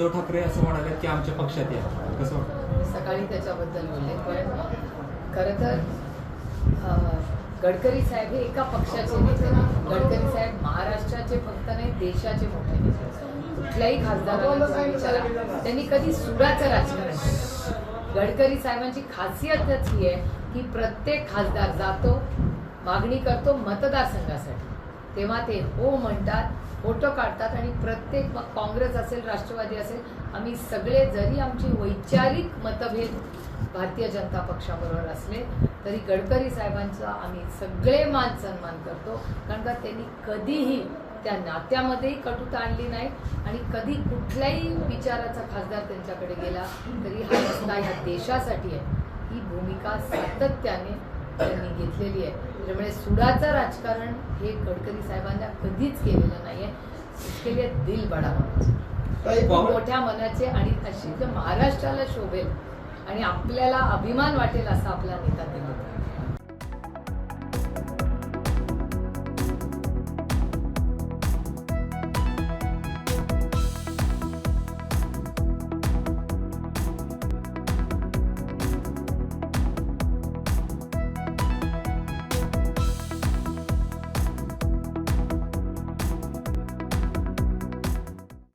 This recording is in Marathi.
उद्धव ठाकरे असं म्हणाले की आमच्या पक्षात या. कसं वाटतं? सकाळी त्याच्याबद्दल बोलले. पण खरं तर गडकरी साहेब हे एका पक्षाचे नेते नाही गडकरी साहेब महाराष्ट्राचे फक्त नाही देशाचे मोठे नेते कुठल्याही खासदाराला त्यांनी कधी सुडाचं राजकारण केलं. गडकरी साहेबांची खासियतच ही आहे की प्रत्येक खासदार जातो मागणी करतो मतदारसंघासाठी. तेव्हा ते हो म्हणतात फोटो काढतात आणि प्रत्येक मग काँग्रेस असेल राष्ट्रवादी असेल आम्ही सगळे जरी आमची वैचारिक मतभेद भारतीय जनता पक्षाबरोबर असले तरी गडकरी साहेबांचा आम्ही सगळे मान सन्मान करतो. कारण का त्यांनी कधीही त्या नात्यामध्येही कटुता आणली नाही आणि कधी कुठल्याही विचाराचा खासदार त्यांच्याकडे गेला तरी हा रस्ता ह्या देशासाठी आहे. ही भूमिका सातत्याने त्यांनी घेतलेली आहे. त्याच्यामुळे सुडाचं राजकारण हे गडकरी साहेबांना कधीच केलेलं नाही आहे इसके लिए दिल बडा मोठ्या मनाचे आणि अशी महाराष्ट्राला शोभेल आणि आपल्याला अभिमान वाटेल असा आपला नेता दिला